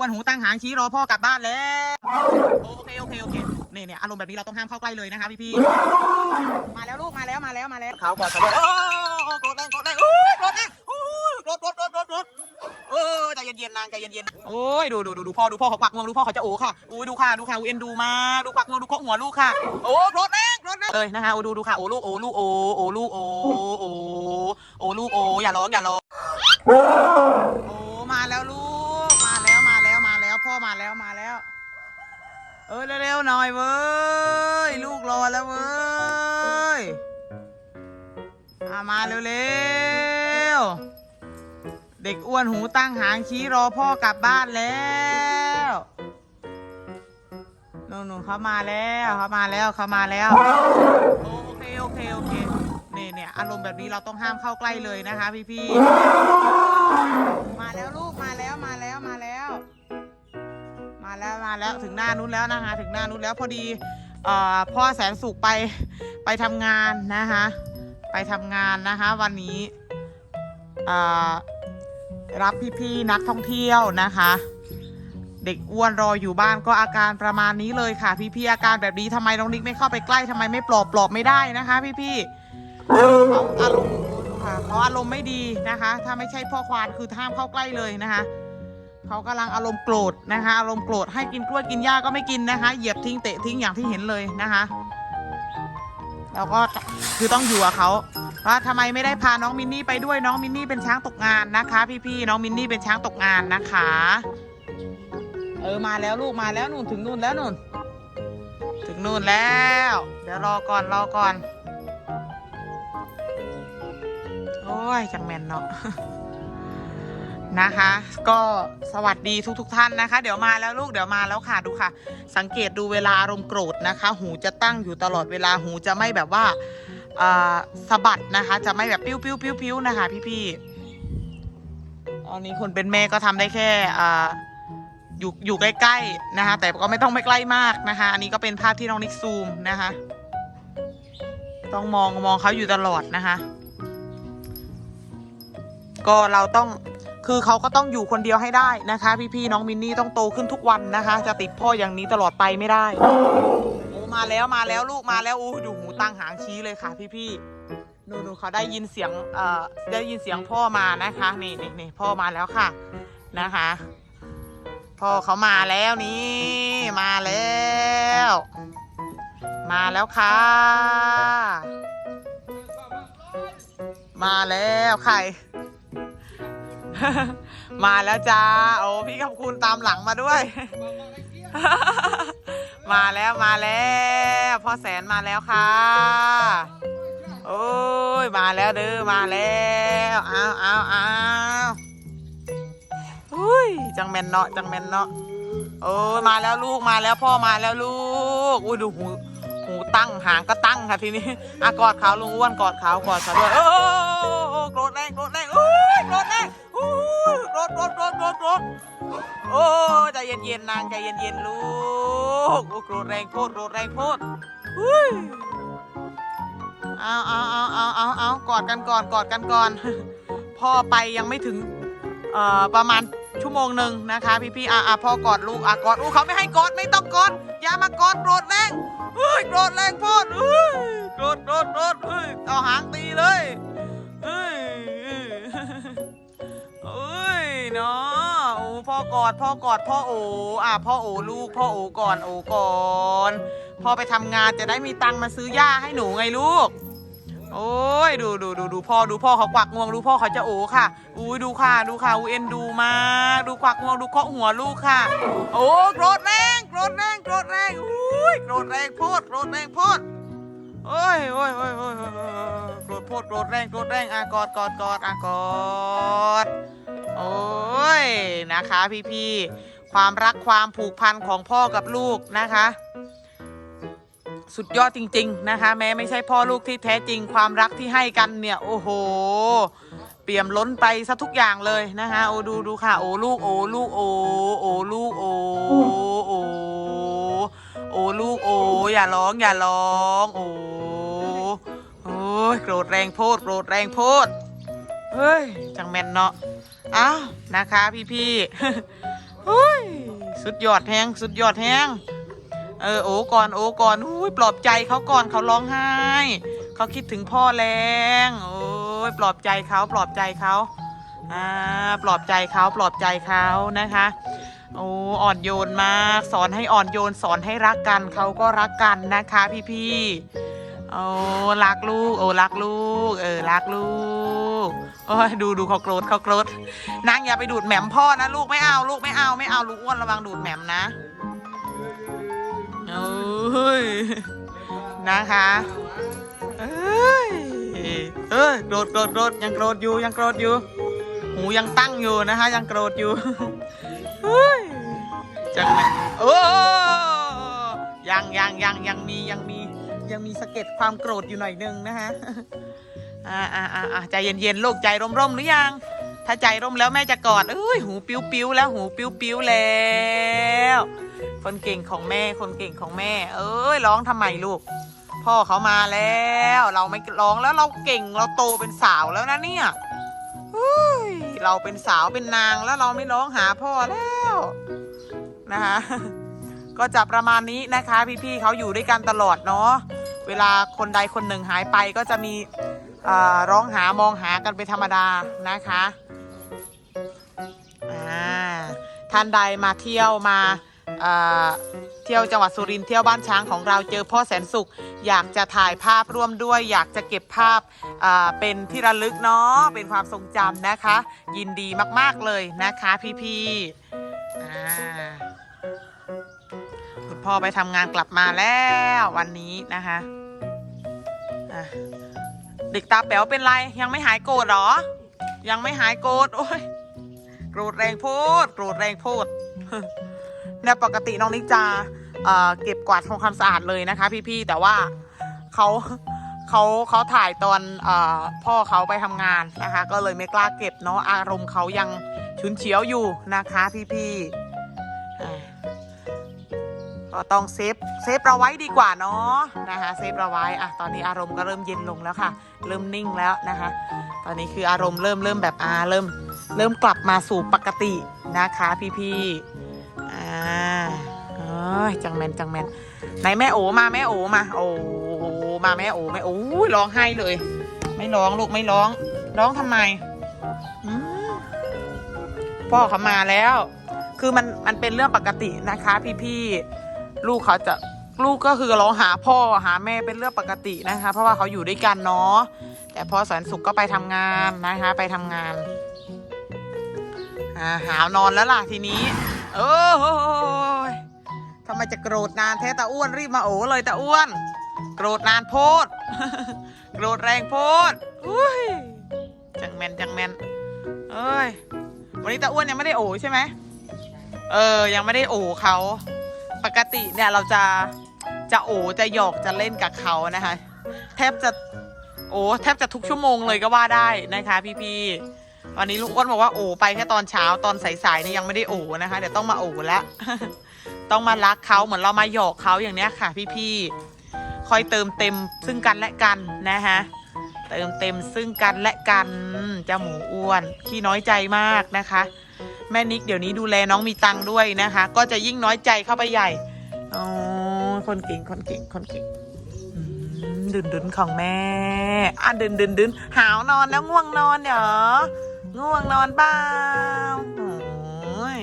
อ้วนหูตั้งหางชี้รอพ่อกลับบ้านแล้ว โอเคโอเคโอเคนี่เนี่ยอารมณ์แบบนี้เราต้องห้ามเข้าใกล้เลยนะคะพี่พี่ๆมาแล้วลูกมาแล้วมาแล้วมาแล้วเขาก่อนเขาก่อนโอ้โกรธแรงโกรธแรงโอ้ยโกรธแรงโอ้ยโกรธโกรธโกรธโกรธโกรธเออใจเย็นๆนางใจเย็นๆโอ้ยดูดูดูดูพ่อดูพ่อเขาปักงวงดูพ่อเขาจะโอ้ค่ะอุ้ยดูค่ะดูค่ะอุ้ยเอ็นดูมาดูปักงวงดูเคาะหัวลูกค่ะโอ้โกรธแรงโกรธแรงเลยนะคะโอ้ดูดูค่ะโอ้ลูกโอ้ลูกโอ้โอ้ลูกโอ้โอ้โอ้ลูกโอ้อย่าร้องอย่าร้อง เออเร็วๆหน่อยเว้ย ลูกรอแล้วเว้ยอะมาเร็วๆ เด็กอ้วนหูตั้งหางชี้รอพ่อกลับบ้านแล้วนู่นๆเขามาแล้วเขามาแล้วเขามาแล้ว โอเคโอเคโอเคเนี่ยเนี่ยอารมณ์แบบนี้เราต้องห้ามเข้าใกล้เลยนะคะพี่พี่ๆ มาแล้วถึงหน้านู้นแล้วนะคะ ถึงหน้านู้นแล้วพอดีอพ่อแสนสุขไปไปทำงานนะคะ ไปทำงานนะคะ วันนี้รับพี่ๆนักท่องเที่ยวนะคะ เด็กอ้วนรออยู่บ้านก็อาการประมาณนี้เลยค่ะ พี่ๆอาการแบบนี้ทำไมน้องนิกไม่เข้าไปใกล้ทำไมไม่ปลอบปลอบไม่ได้นะคะ พี่ๆเขาอารมณ์ค่ะเขาอารมณ์ไม่ดีนะคะ ถ้าไม่ใช่พ่อควานคือห้ามเข้าใกล้เลยนะคะ เขากำลังอารมณ์โกรธนะคะ อารมณ์โกรธให้กินกล้วยกินหญ้าก็ไม่กินนะคะ เหยียบทิ้งเตะทิ้งอย่างที่เห็นเลยนะคะแล้วก็คือต้องอยู่กับเขาว่าทำไมไม่ได้พาน้องมินนี่ไปด้วยน้องมินนี่เป็นช้างตกงานนะคะ พี่ๆน้องมินนี่เป็นช้างตกงานนะคะ เออมาแล้วลูกมาแล้วนู่นถึงนู่นแล้วนู่น ถึงนู่นแล้ว เดี๋ยวรอก่อนรอก่อน โอ้ยจังแมนเนาะ นะคะ ก็สวัสดีทุกทท่านนะคะ เดี๋ยวมาแล้วลูกเดี๋ยวมาแล้วค่ะดูค่ะ สังเกตดูเวลาอารมณ์โกรธนะคะ หูจะตั้งอยู่ตลอดเวลาหูจะไม่แบบว่าสะบัดนะคะ จะไม่แบบปิ้วปิ้วปิ้วปิ้วนะคะ พี่พี่ๆตอนนี้คนเป็นแม่ก็ทำได้แค่อ่าอยู่อยู่ใกล้ๆนะคะ แต่ก็ไม่ต้องไม่ใกล้มากนะคะ อันนี้ก็เป็นภาพที่น้องนิกซูมนะคะ ต้องมองมองเขาอยู่ตลอดนะคะ ก็เราต้อง คือเขาก็ต้องอยู่คนเดียวให้ได้นะคะ พี่ๆน้องมินนี่ต้องโตขึ้นทุกวันนะคะ จะติดพ่ออย่างนี้ตลอดไปไม่ได้โอ้มาแล้วมาแล้วลูกมาแล้วอู้ดูหูตั้งหางชี้เลยค่ะ พี่ๆนูนูเขาได้ยินเสียงเอ่อได้ยินเสียงพ่อมานะคะนี่นี่นี่พ่อมาแล้วค่ะนะคะพ่อเขามาแล้วนี่มาแล้ว มาแล้วค่ะ มาแล้วใคร มาแล้วจ้า โอ้พี่คำคุณตามหลังมาด้วย มาแล้วมาแล้วพ่อแสนมาแล้วค่ะ โอ้ยมาแล้วเด้อมาแล้วเอาเอาเอาอุ้ยจังแมนเนาะจังแมนเนาะโอ้ยมาแล้วลูกมาแล้วพ่อมาแล้วลูกอุ้ยดูหูหูตั้งหางก็ตั้งค่ะทีนี้อะกอดเขาลุงอ้วนกอดเขากอดเขาด้วยโอ้โอ้โกรธแรงโกรธแรงโอ้ เย็นๆนางใจเย็นๆลูกโอ้โกรธแรงโคตรโกรธแรงโคตรอุ้ยเอาเอาเอาเอาเอาเอากอดกันก่อนกอดกันก่อนพ่อไปยังไม่ถึงเอ่อประมาณชั่วโมงหนึ่งนะคะพี่พี่ๆอะอะพ่อกอดลูกอะกอดลูกเขาไม่ให้กอดไม่ต้องกอดอย่ามากอดโกรธแรงเฮ้ยโกรธแรงโพดเฮ้ยโกรธโกรธโกรธเฮ้ยเอาหางตีเลยเฮ้ยเฮ้ยเนาะโอ้ พ่อกอด พ่อกอด พ่อโออะพ่อโอลูก พ่อโอก่อน โอก่อน พ่อไปทำงานจะได้มีตังค์มาซื้อหญ้าให้หนูไงลูก โอ้ยดูดูดูดูพ่อดูพ่อเขากวักงวงดูพ่อเขาจะโอค่ะ อุ้ยดูค่ะ ดูค่ะอูเอ็นดูมา ดูกวักงวงดูเคาะหัวลูกค่ะ โอ้โกรธแรงโกรธแรงโกรธแรงอุ้ยโกรธแรงโพดโกรธแรงโพดโอ้ยโอ้ยโอ้ยโอ้ยโอ้ยโกรธโพดโกรธแรงโกรธแรงอะกอดกอดกอดอะกอดโอ้ นะคะพี่พี่ๆความรักความผูกพันของพ่อกับลูกนะคะ สุดยอดจริง ๆนะคะ แม้ไม่ใช่พ่อลูกที่แท้จริง ความรักที่ให้กันเนี่ย โอ้โห เปี่ยมล้นไปซะทุกอย่างเลยนะคะโอ้ดูดูค่ะ โอ้ลูกโอ้ลูกโอ้โอ้ลูกโอ้โอ้โอ้ลูกโอ้อย่าร้องอย่าร้องโอ้โอ้ยโกรธแรงโพดโกรธแรงโพดเฮ้ย จังแมนเนาะ อ้าวนะคะพี่พี่เฮ้ยสุดยอดแฮงสุดยอดแฮงเออโอ้ก่อนโอ้ก่อนอุ้ยปลอบใจเขาก่อนเขาร้องไห้ เขาคิดถึงพ่อแรงโอ้ยปลอบใจเขาปลอบใจเขาอ่าปลอบใจเขาปลอบใจเขานะคะโอ้อ่อนโยนมากสอนให้อ่อนโยนสอนให้รักกันเขาก็รักกันนะคะพี่ๆโอ้รักลูกโอ้รักลูก เออรักลูก โอ้ยดูดูเขาโกรธเขาโกรธนางอย่าไปดูดแหม่มพ่อนะลูกไม่เอาลูกไม่เอาไม่เอาลูกอ้วนระวังดูดแหม่มนะเอ้ยนะคะเอ้ยเอ้ยโกรธโกรธโกรธยังโกรธอยู่ยังโกรธอยู่ หูยังตั้งอยู่นะคะ ยังโกรธอยู่เฮ้ยจังเลยโอ้ยังยังยังยังมียังมียังมีสะเก็ดความโกรธอยู่หน่อยนึงนะคะ อ่าอ่าอ่าใจเย็นๆลูกใจร่มๆหรือยัง ถ้าใจร่มแล้วแม่จะกอดเอ้ยหูปิ้วๆแล้วหูปิ้วๆแล้ว คนเก่งของแม่คนเก่งของแม่ เอ้ยร้องทำไมลูก พ่อเขามาแล้ว เราไม่ร้องแล้วเราเก่งเราโตเป็นสาวแล้วนะเนี่ยเฮ้ยเราเป็นสาวเป็นนางแล้วเราไม่ร้องหาพ่อแล้วนะคะก็จะประมาณนี้นะคะ พี่ๆเขาอยู่ด้วยกันตลอดเนาะเวลาคนใดคนหนึ่งหายไปก็จะมี ร้องหามองหากันเป็นธรรมดานะคะท่านใดมาเที่ยวมาเที่ยวจังหวัดสุรินทร์เที่ยวบ้านช้างของเราเจอพ่อแสนสุข อยากจะถ่ายภาพร่วมด้วย อยากจะเก็บภาพเป็นที่ระลึกเนาะเป็นความทรงจำนะคะ ยินดีมากๆเลยนะคะพี่ๆคุณพ่อไปทำงานกลับมาแล้ววันนี้นะคะะ เด็กตาแป๋วเป็นไรยังไม่หายโกรธเหรอ ยังไม่หายโกรธโอ้ยโกรธแรงโพดโกรธแรงโพดเนี่ยปกติน้องนิกจะเอ่อเก็บกวาดทำความสะอาดเลยนะคะ พี่ๆแต่ว่าเขาเขาเขาถ่ายตอนเออพ่อเขาไปทำงานนะคะ ก็เลยไม่กล้าเก็บเนาะอารมณ์เขายังฉุนเฉียวอยู่นะคะ พี่ๆ ก็ต้องเซฟเซฟเราไว้ดีกว่าเนาะนะคะเซฟเราไว้อะตอนนี้อารมณ์ก็เริ่มเย็นลงแล้วค่ะ เริ่มนิ่งแล้วนะคะ ตอนนี้คืออารมณ์เริ่มเริ่มแบบอาเริ่มเริ่มกลับมาสู่ปกตินะคะพี่ๆอ่าเอ้ยจังแมนจังแมนไหนแม่โอมาแม่โอมาโอ้มาแม่โอแม่โอ้ร้องไห้เลย ไม่ร้องลูกไม่ร้อง ร้องทำไมอืมพ่อเขามาแล้ว คือมันมันเป็นเรื่องปกตินะคะ พี่ๆ ลูกเขาจะลูกก็คือร้องหาพ่อหาแม่เป็นเรื่องปกตินะคะ เพราะว่าเขาอยู่ด้วยกันเนาะแต่พอแสนสุขก็ไปทำงานนะคะ ไปทำงานอาหาวนอนแล้วล่ะทีนี้ เออโยทำไมจะโกรธนานแท้ตาอ้วนรีบมาโอ้เลยตาอ้วน โกรธนานโพด โกรธแรงโพดอุ้ยจังแมนจังแมนเอ้ยวันนี้ตาอ้วนยังไม่ได้โอ้ใช่ไหมเออ ยังไม่ได้โอเขา ปกติเนี่ยเราจะจะโอจะหยอกจะเล่นกับเขานะคะ แทบจะโอ้แทบจะทุกชั่วโมงเลยก็ว่าได้นะคะ พี่ๆวันนี้ลุงอ้วนบอกว่าโอไปแค่ตอนเช้าตอนสายๆเนี่ยยังไม่ได้โอนะคะ เดี๋ยวต้องมาโอแล้วต้องมารักเขาเหมือนเรามาหยอกเขาอย่างเนี้ยค่ะ พี่ๆคอยเติมเต็มซึ่งกันและกันนะคะเติมเต็มซึ่งกันและกันเจ้าหมูอ้วนขี้น้อยใจมากนะคะ แม่นิกเดี๋ยวนี้ดูแลน้องมีตังค์ด้วยนะคะ ก็จะยิ่งน้อยใจเข้าไปใหญ่อ๋อคนเก่งคนเก่งคนเก่งอืมดึนดึนของแม่อะดึนดึนดึนหาวนอนแล้วง่วงนอนเหรอง่วงนอนเปล่าโอ้ย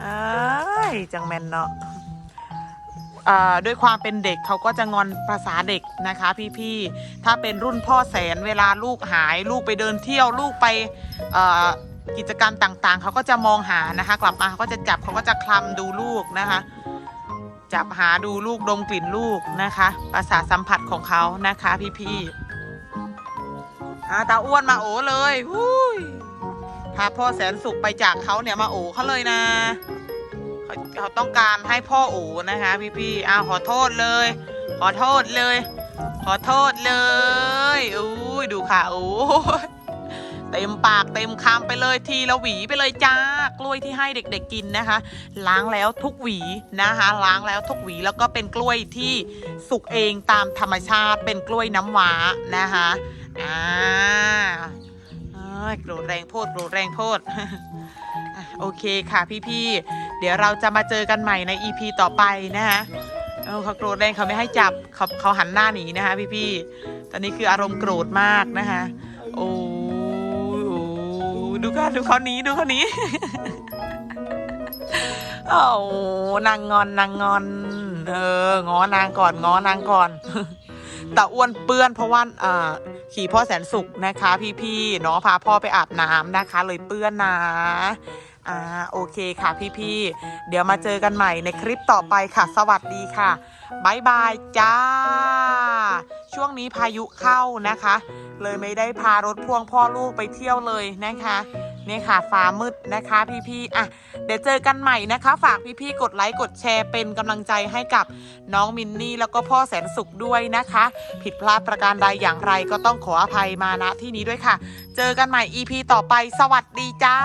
เอ้ยจังแมนเนาะด้วยความเป็นเด็กเขาก็จะงอนภาษาเด็กนะคะ พี่ๆ ถ้าเป็นรุ่นพ่อแสนเวลาลูกหาย ลูกไปเดินเที่ยวลูกไปเอ่อ กิจกรรมต่างๆ เขาก็จะมองหานะคะ กลับมาเขาก็จะจับเขาก็จะคลำดูลูกนะคะ จับหาดูลูกดมกลิ่นลูกนะคะประสาทสัมผัสของเขานะคะพี่ๆอาตาอ้วนมาโอเลยหุยพาพ่อแสนสุขไปจากเขาเนี่ยมาโอเขาเลยนะเขาเขาต้องการให้พ่อโอนะคะ พี่ๆอ้าวขอโทษเลย ขอโทษเลย ขอโทษเลยอุ้ยดูค่ะโอ้ย เต็มปากเต็มคำไปเลยทีละหวีไปเลยจ้ากล้วยที่ให้เด็กๆกินนะคะ ล้างแล้วทุกหวีนะคะ ล้างแล้วทุกหวีแล้วก็เป็นกล้วยที่สุกเองตามธรรมชาติเป็นกล้วยน้ำว้านะคะอ่าโกรธแรงโพดโกรธแรงโพดโอเคค่ะพี่ๆ เดี๋ยวเราจะมาเจอกันใหม่ใน EP ต่อไปนะคะเขาโกรธแรงเขาไม่ให้จับเขาเขาหันหน้าหนีนะคะพี่ๆ ตอนนี้คืออารมณ์โกรธมากนะคะ โอ้ ดูค่ะดูเขานี้ดูเขานี้โอ้นางงอนนางงอนเอองอนางก่อนงอนางก่อนแต่อ้วนเปื้อนเพราะว่าขี่พ่อแสนสุขนะคะ พี่ๆเนาะพาพ่อไปอาบน้ำนะคะ เลยเปื้อนนะอ่าโอเคค่ะพี่ๆเดี๋ยวมาเจอกันใหม่ในคลิปต่อไปค่ะ สวัสดีค่ะบายบายจ้า ช่วงนี้พายุเข้านะคะ เลยไม่ได้พารถพ่วงพ่อลูกไปเที่ยวเลยนะคะนี่ค่ะฟ้ามืดนะคะพี่ๆอะเดี๋ยวเจอกันใหม่นะคะ ฝากพี่ๆกดไลค์กดแชร์เป็นกำลังใจให้กับน้องมินนี่แล้วก็พ่อแสนสุขด้วยนะคะ ผิดพลาดประการใดอย่างไรก็ต้องขออภัยมาณที่นี้ด้วยค่ะ เจอกันใหม่ EP ต่อไปสวัสดีจ้า